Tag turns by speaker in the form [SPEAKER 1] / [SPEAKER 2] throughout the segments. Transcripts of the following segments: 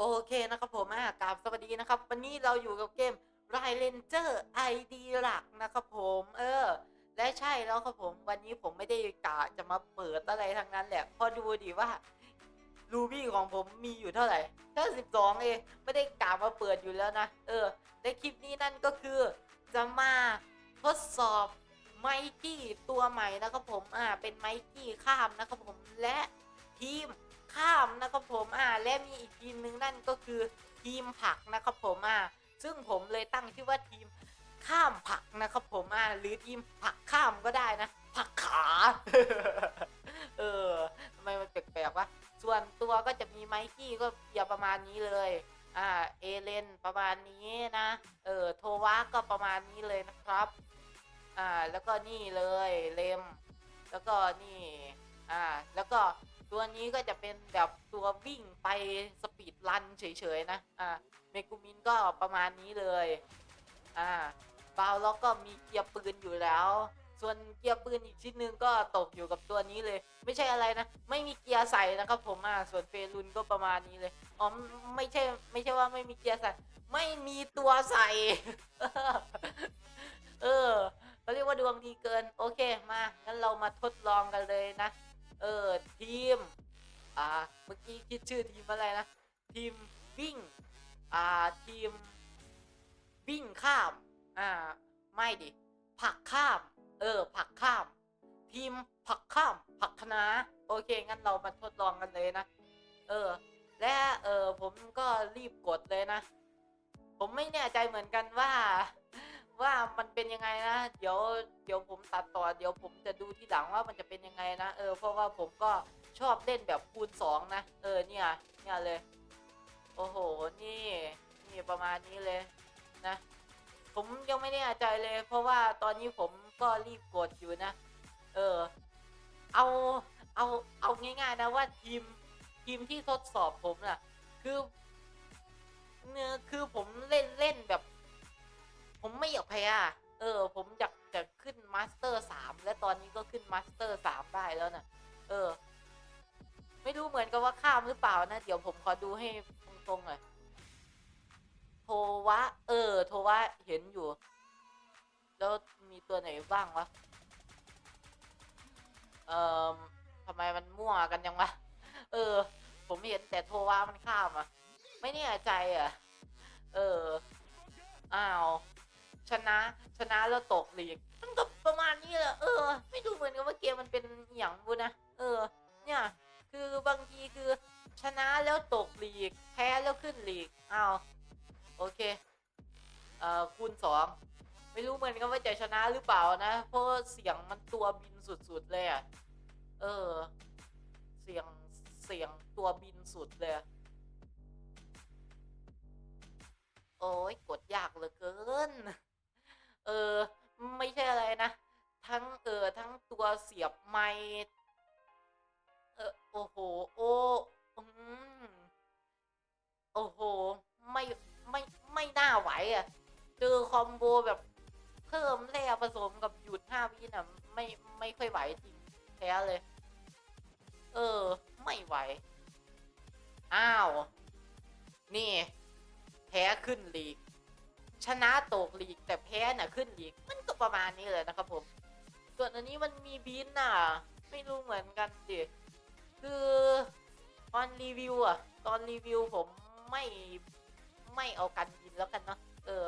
[SPEAKER 1] โอเคนะครับผมอ่ากราบสวัสดีนะครับ วันนี้เราอยู่กับเกม r i เ a n g e r ID หลักนะครับผมเออ และใช่แล้วครับผมวันนี้ผมไม่ได้กะจะมาเปิดอะไรทั้งนั้นแหละพอดูดิว่ารูบี้ของผมมีอยู่เท่าไหร่แค่สิบสองเองไม่ได้กะมาเปิดอยู่แล้วนะ เออและคลิปนี้นั่นก็คือจะมาทดสอบไมกี้ตัวใหม่นะครับผมอ่าเป็นไมกี้ข้ามนะครับผมและทีม ข้ามนะครับผมอ่าและมีอีกทีมหนึ่งนั่นก็คือทีมผักนะครับผมอ่าซึ่งผมเลยตั้งชื่อว่าทีมข้ามผักนะครับผมอ่าหรือทีมผักข้ามก็ได้นะผักขาเออทำไมมันแปลกๆวะส่วนตัวก็จะมีไมกี้ก็อย่าประมาณนี้เลยอ่าเอเลนประมาณนี้นะเออโทวะก็ประมาณนี้เลยนะครับอ่าแล้วก็นี่เลยเลมแล้วก็นี่อ่าแล้วก็ ตัวนี้ก็จะเป็นแบบตัววิ่งไปสปีดรันเฉยๆนะ อ่า เมกูมินก็ประมาณนี้เลย อ่าบาวล็อกก็มีเกียร์ปืนอยู่แล้ว ส่วนเกียร์ปืนอีกชิ้นหนึ่งก็ตกอยู่กับตัวนี้เลย ไม่ใช่อะไรนะ ไม่มีเกียร์ใส่นะครับผมอ่าส่วนเฟรุนก็ประมาณนี้เลย อ๋อ ไม่ใช่ ไม่ใช่ว่าไม่มีเกียร์ใส่ ไม่มีตัวใส่ เออเขาเรียกว่าดวงดีเกิน โอเค มา งั้นเรามาทดลองกันเลยนะ เออทีม อ่า เมื่อกี้คิดชื่อทีมอะไรนะ ทีมวิ่ง อ่า ทีม วิ่งข้าม อ่า ไม่ดิ ผักข้าม เออ ผักข้าม ทีมผักข้าม ผักคะน้าโอเค งั้นเรามาทดลองกันเลยนะ เออ และเออผมก็รีบกดเลยนะ ผมไม่แน่ใจเหมือนกันว่า ว่ามันเป็นยังไงนะ เดี๋ยวเดี๋ยวผมตัดต่อ เดี๋ยวผมจะดูที่หลังว่ามันจะเป็นยังไงนะ เออ เพราะว่าผมก็ชอบเล่นแบบคูณสองนะ เออ เนี่ย เนี่ยเลย โอ้โห นี่ นี่ประมาณนี้เลยนะ ผมยังไม่แน่ใจเลย เพราะว่าตอนนี้ผมก็รีบกดอยู่นะ เออ เอา เอา เอาง่ายๆนะว่าทีม ทีมที่ทดสอบผมน่ะ คือเนื้อคือผมเล่นเล่นแบบ ผมไม่อยากแพ้เออ ผมอยากจะขึ้นมาสเตอร์สามและตอนนี้ก็ขึ้นมาสเตอร์สามได้แล้วนะเออ ไม่รู้เหมือนกับว่าข้ามหรือเปล่านะเดี๋ยวผมขอดูให้ตรงๆหน่อยโทวะ เออ โทวะเห็นอยู่ แล้วมีตัวไหนบ้างวะเอ่อทำไมมันมั่วกันยังวะ เออ ผมเห็นแต่โทวะมันข้ามอะ ไม่แน่ใจอะ เออ อ้าว ชนะชนะแล้วตกลีกมันก็ประมาณนี้แหละเออ ไม่ดูเหมือนกับว่าเกมมันเป็นอหย่างบุนะเออ เนี่ยคือบางทีคือชนะแล้วตกลีก แพ้แล้วขึ้นลีกอ้าวโอเคเอ่อคูณสองไม่รู้เหมือนกันว่าจะชนะหรือเปล่านะ เพราะเสียงมันตัวบินสุดๆเลยอะ ไหวอะเจอคอมโบแบบเพิ่มแร่ผสมกับหยุดห้าวิน่ะไม่ไม่ค่อยไหวจริงแพ้เลย เออ ไม่ไหว อ้าว นี่แพ้ขึ้นลีก ชนะตกลีกแต่แพ้น่ะขึ้นลีก มันก็ประมาณนี้เลยนะครับผม ส่วนอันนี้มันมีบินน่ะ ไม่รู้เหมือนกันดิคือตอนรีวิวอะตอนรีวิวผมไม่ ไม่เอากันบินแล้วกันเนาะเออ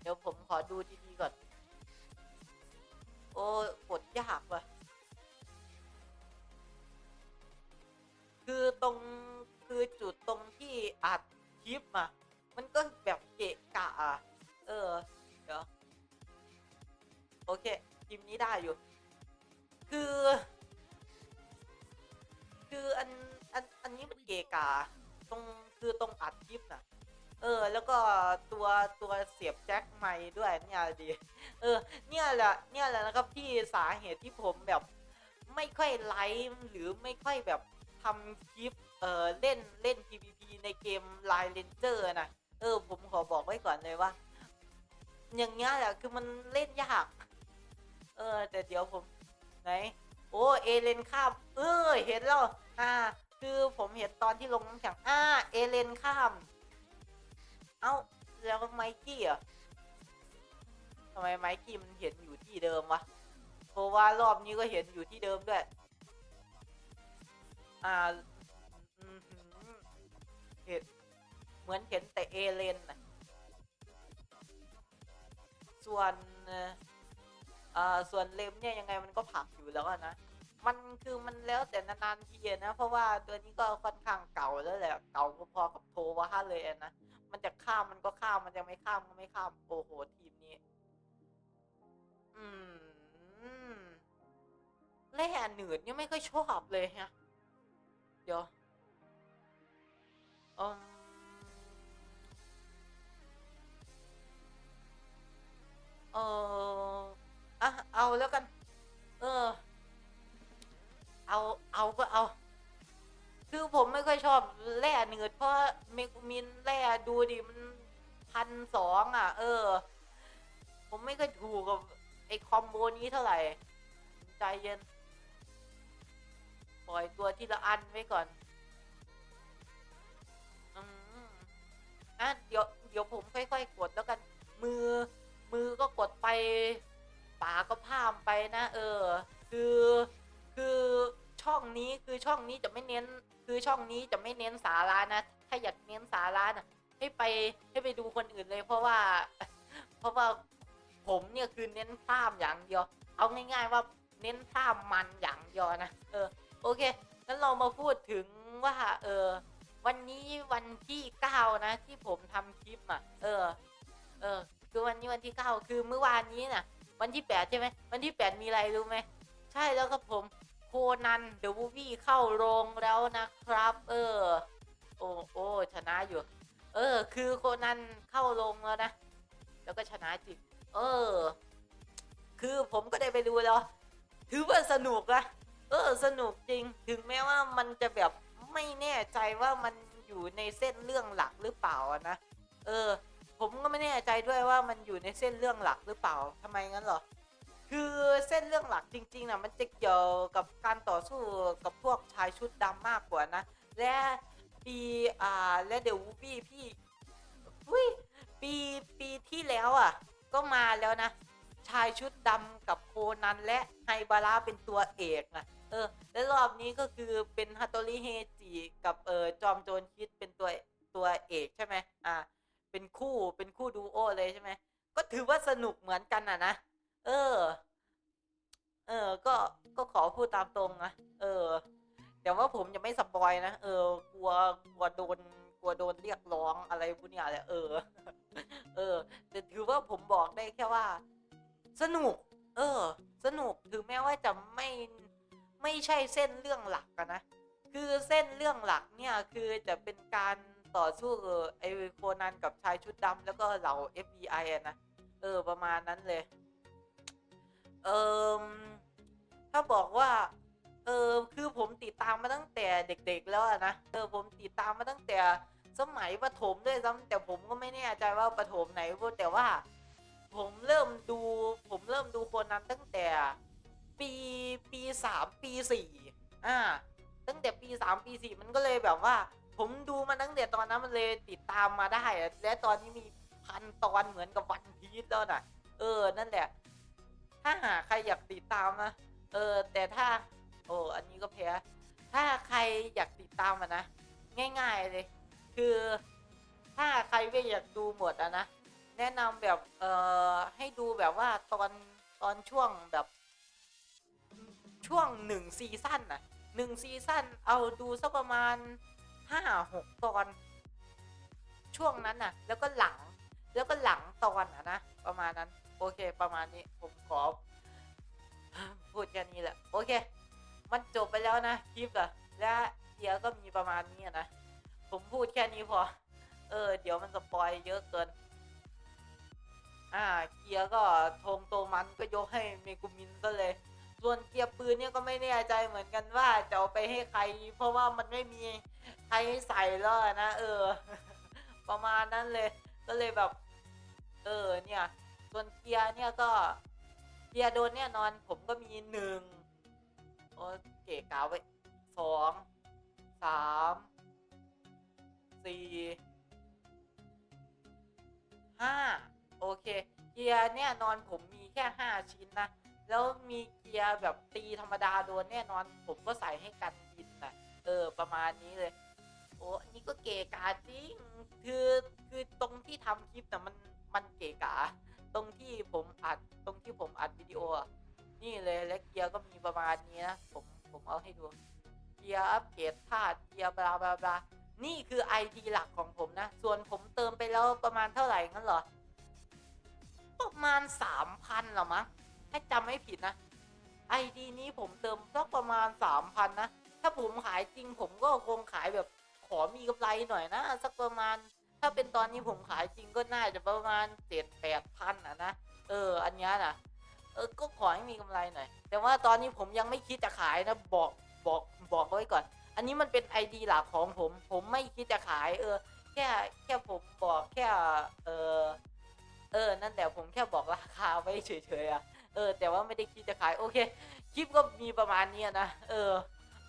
[SPEAKER 1] เดี๋ยวผมขอดูดีๆก่อน โอ้กดยากว่ะคือตรงคือจุดตรงที่อัดคลิปอะมันก็แบบเกะกะอะเออ เดี๋ยว โอเคทีมนี้ได้อยู่ คือ คืออันอันอันนี้มันเกะกะตรงคือตรงอัดคลิปน่ะ เออ แล้วก็ตัวตัวเสียบแจ็คไมค์ด้วยเนี่ยดี เออ เนี่ยแหละเนี่ยแหละนะครับที่สาเหตุที่ผมแบบไม่ค่อยไลฟ์หรือไม่ค่อยแบบทำคลิปเออเล่นเล่น PVP ในเกม Line Ranger นะเออ ผมขอบอกไว้ก่อนเลยว่า อย่างเงี้ยแหละคือมันเล่นยาก เออ แต่เดี๋ยวผมไหน โอ้เอเลนข้าม เออ เห็นแล้ว อ่า คือผมเห็นตอนที่ลงน้ำแข็งอ่า เอเลนข้าม เอ้าแล้วไมกี้อะทำไมไมกี้มันเห็นอยู่ที่เดิมวะเพราะว่ารอบนี้ก็เห็นอยู่ที่เดิมด้วย อ่าเห็นเหมือนเห็นแต่เอเลนนะส่วนเอ่ออ่าส่วนเลมเนี่ยยังไงมันก็ผักอยู่แล้วนะ มันคือมันแล้วแต่นานๆทีนะ เพราะว่าตัวนี้ก็ค่อนข้างเก่าแล้วแหละ เก่าพอๆกับโทวาเลยนะ มันจะข้ามมันก็ข้ามมันจะไม่ข้ามก็ไม่ข้าม โอ้โห ทีมนี้ อืมแร่หนืดเนี่ยไม่ค่อยชอบเลยฮะ เดี๋ยวอืม สองอะ เออ ผมไม่ค่อยถูกกับไอ้คอมโบนี้เท่าไหร่ ใจเย็น ปล่อยตัวทีละอันไว้ก่อนอืมอะเดี๋ยวเดี๋ยวผมค่อยๆกดแล้วกัน มือ มือก็กดไปปากก็พามไปนะ เออ คือคือช่องนี้คือช่องนี้จะไม่เน้น คือช่องนี้จะไม่เน้นสาระนะ ถ้าอยากเน้นสาระนะ ให้ไปให้ไปดูคนอื่นเลย เพราะว่า เพราะว่าผมเนี่ยคือเน้นภาพอย่างเดียว เอาง่าย ๆ ว่าเน้นภาพมันอย่างเดียวนะเออโอเคงั้นเรามาพูดถึงว่า เออ วันนี้วันที่เก้านะที่ผมทำคลิปอะ เออ เออ คือวันนี้วันที่เก้าคือเมื่อวานนี้น่ะ วันที่แปดใช่ไหมวันที่แปดมีอะไรรู้ไหมใช่แล้วครับผมโคนันเดอะมูวี่เข้าโรงแล้วนะครับ เออ โอ้โอ้ชนะอยู่ เออ คือโคนันเข้าโรงแล้วนะ แล้วก็ชนะจริง เออ คือผมก็ได้ไปดูแล้ว ถือว่าสนุกนะเออ สนุกจริง ถึงแม้ว่ามันจะแบบไม่แน่ใจว่ามันอยู่ในเส้นเรื่องหลักหรือเปล่านะ เออ ผมก็ไม่แน่ใจด้วยว่ามันอยู่ในเส้นเรื่องหลักหรือเปล่าทำไมงั้นหรอ คือเส้นเรื่องหลักจริงๆนะมันจะเกี่ยวกับการต่อสู้กับพวกชายชุดดำมากกว่านะ และ ปีอ่าและเดวูบี้พี่อุ้ยปีปีที่แล้วอะ ก็มาแล้วนะ ชายชุดดำกับโคนันและไฮบาระเป็นตัวเอกนะเออ และรอบนี้ก็คือเป็นฮัตโตริเฮจิกับเออจอมโจรคิดเป็นตัวตัวเอกใช่ไหมอ่า เป็นคู่เป็นคู่ดูโอเลยใช่ไหมก็ถือว่าสนุกเหมือนกันอะนะ เออ เออ ก็ก็ขอพูดตามตรงนะ เออ แต่ว่าผมจะไม่สปอยนะเออกลัวกลัวโดนกลัวโดนเรียกร้องอะไรพวกเนี้ยแหละเออ เออ แต่ถือว่าผมบอกได้แค่ว่า สนุก เออ สนุกถึงแม้ว่าจะไม่ไม่ใช่เส้นเรื่องหลักอะนะ คือเส้นเรื่องหลักเนี่ยคือจะเป็นการต่อสู้กับไอโคนันกับชายชุดดำแล้วก็เหล่า FBI อะนะ เออ ประมาณนั้นเลย เออถ้าบอกว่า เออคือผมติดตามมาตั้งแต่เด็ก ๆ แล้วนะเออผมติดตามมาตั้งแต่สมัยประถมด้วยซ้ำแต่ผมก็ไม่แน่ใจว่าประถมไหนพูดแต่ว่า ผมเริ่มดู ผมเริ่มดูคนนั้นตั้งแต่ปีปีสามปีสี่อ่า ตั้งแต่ปีสามปีสี่มันก็เลยแบบว่า ผมดูมาตั้งแต่ตอนนั้นมันเลยติดตามมาได้และตอนนี้มีพันตอนเหมือนกับวันพีชแล้วน่ะเออ นั่นแหละ ถ้าหาใครอยากติดตามนะเออ แต่ถ้า อ้อันนี้ก็แพ้ ถ้าใครอยากติดตามอะนะ ง่าย ๆเลย คือถ้าใครไม่อยากดูหมดอะนะ แนะนำแบบเอ่อให้ดูแบบว่าตอนตอนช่วงแบบช่วงหนึ่งซีซั่นน่ะหนึ่งซีซั่นเอาดูสักประมาณห้าหกตอน ช่วงนั้นน่ะ แล้วก็หลังแล้วก็หลังตอนอะนะ ประมาณนั้น โอเค ประมาณนี้ผมขอพูดแค่นี้แหละ โอเค มันจบไปแล้วนะคลิปอะและเดียวก็มีประมาณนี้นะผมพูดแค่นี้พอ เออ เดี๋ยวมันสปอยเยอะเกิน อ่า เกียร์ก็ทงโตมันก็ยกให้เมกุมินซะเลย ส่วนเกียร์ปืนเนี่ยก็ไม่แน่ใจเหมือนกันว่าจะเอาไปให้ใคร เพราะว่ามันไม่มีใครใส่แล้วนะ เออ ประมาณนั้นเลย ก็เลยแบบ เออ เนี่ย ส่วนเกียร์เนี่ยก็ เกียร์โดนแน่นอน ผมก็มีหนึ่ง อเก๋กาไว้สองสามสี่ห้าโอเค เกียร์แน่นอนผมมีแค่ห้าชิ้นนะ แล้วมีเกียร์แบบตีธรรมดาโดนแน่นอนผมก็ใส่ให้กันดินนะเออประมาณนี้เลย โอ้อันนี้ก็เก๋กาจริงคือคือตรงที่ทำคลิปน่ะมันมันเก๋กาตรงที่ผมอัดตรงที่ผมอัดวิดีโออะ นี่เลยและเกียร์ก็มีประมาณนี้นะผมผมเอาให้ดูเกียร์อัปเกรดธาตุเกียร์บลาบลาบลานี่คือ ID หลักของผมนะ ส่วนผมเติมไปแล้วประมาณเท่าไหร่งั้นเหรอ ประมาณสามพันหรอมั้งถ้าจำไม่ผิดนะ ID นี้ผมเติมสักประมาณสามพันนะ ถ้าผมขายจริงผมก็คงขายแบบขอมีกำไรหน่อยนะ สักประมาณ ถ้าเป็นตอนนี้ผมขายจริงก็น่าจะประมาณเจ็ดแปดพันอะนะ เออ อันนี้นะ เออก็ขอให้มีกำไรหน่อย แต่ว่าตอนนี้ผมยังไม่คิดจะขายนะบอกบอกบอกไว้ก่อน อันนี้มันเป็น ID หลักของผม ผมไม่คิดจะขาย เออ แค่แค่ผมบอกแค่ เออเออ นั่นแต่ผมแค่บอกราคาไว้เฉยๆอะ เออ แต่ว่าไม่ได้คิดจะขาย โอเค คลิปก็มีประมาณนี้นะ เออ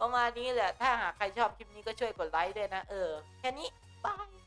[SPEAKER 1] ประมาณนี้แหละ ถ้าหากใครชอบคลิปนี้ก็ช่วยกดไลค์ด้วยนะ เออ แค่นี้ บาย